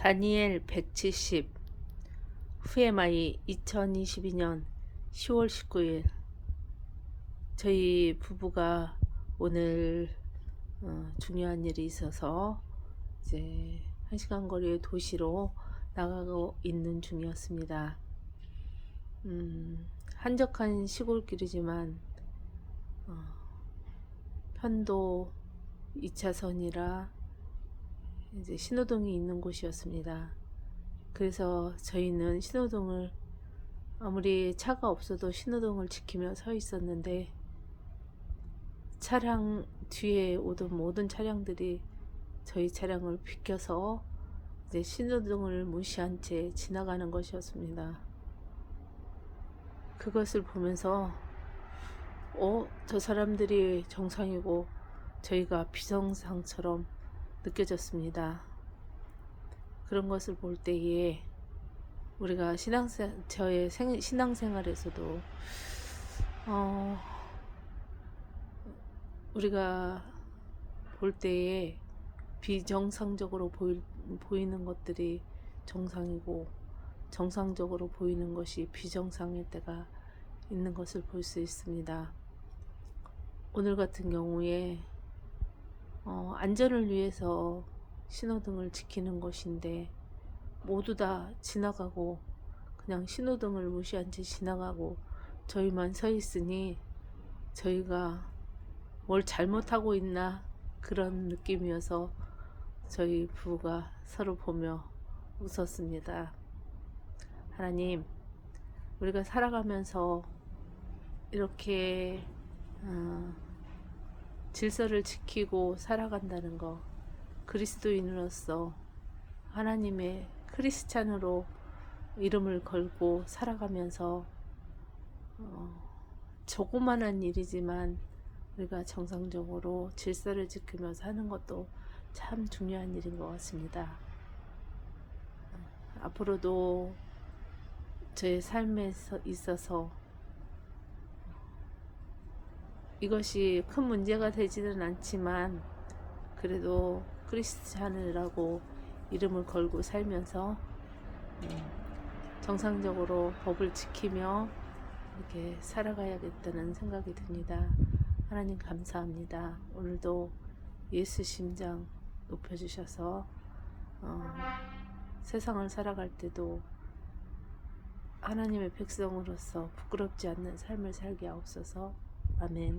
다니엘 170 후에마이 2022년 10월 19일 저희 부부가 오늘 어, 중요한 일이 있어서 이제 1시간 거리의 도시로 나가고 있는 중이었습니다. 음, 한적한 시골길이지만 어, 편도 2차선이라 이제 신호등이 있는 곳이었습니다. 그래서 저희는 신호등을 아무리 차가 없어도 신호등을 지키며 서 있었는데 차량 뒤에 오던 모든 차량들이 저희 차량을 비켜서 이제 신호등을 무시한 채 지나가는 것이었습니다. 그것을 보면서 어, 저 사람들이 정상이고 저희가 비정상처럼 느껴졌습니다. 그런 것을 볼 때에 우리가 신앙생 저의 생, 신앙생활에서도 어, 우리가 볼 때에 비정상적으로 보이, 보이는 것들이 정상이고 정상적으로 보이는 것이 비정상일 때가 있는 것을 볼 수 있습니다. 오늘 같은 경우에 어, 안전을 위해서 신호등을 지키는 것인데 모두 다 지나가고 그냥 신호등을 무시한 채 지나가고 저희만 서 있으니 저희가 뭘 잘못하고 있나 그런 느낌이어서 저희 부부가 서로 보며 웃었습니다. 하나님, 우리가 살아가면서 이렇게 어, 질서를 지키고 살아간다는 거 그리스도인으로서 하나님의 크리스찬으로 이름을 걸고 살아가면서 어, 조그만한 일이지만 우리가 정상적으로 질서를 지키며 사는 것도 참 중요한 일인 것 같습니다. 앞으로도 제 삶에 있어서 이것이 큰 문제가 되지는 않지만 그래도 크리스찬이라고 이름을 걸고 살면서 음, 정상적으로 법을 지키며 이렇게 살아가야겠다는 생각이 듭니다. 하나님 감사합니다. 오늘도 예수 심장 높여주셔서 어, 세상을 살아갈 때도 하나님의 백성으로서 부끄럽지 않는 삶을 살게 하옵소서. 아멘.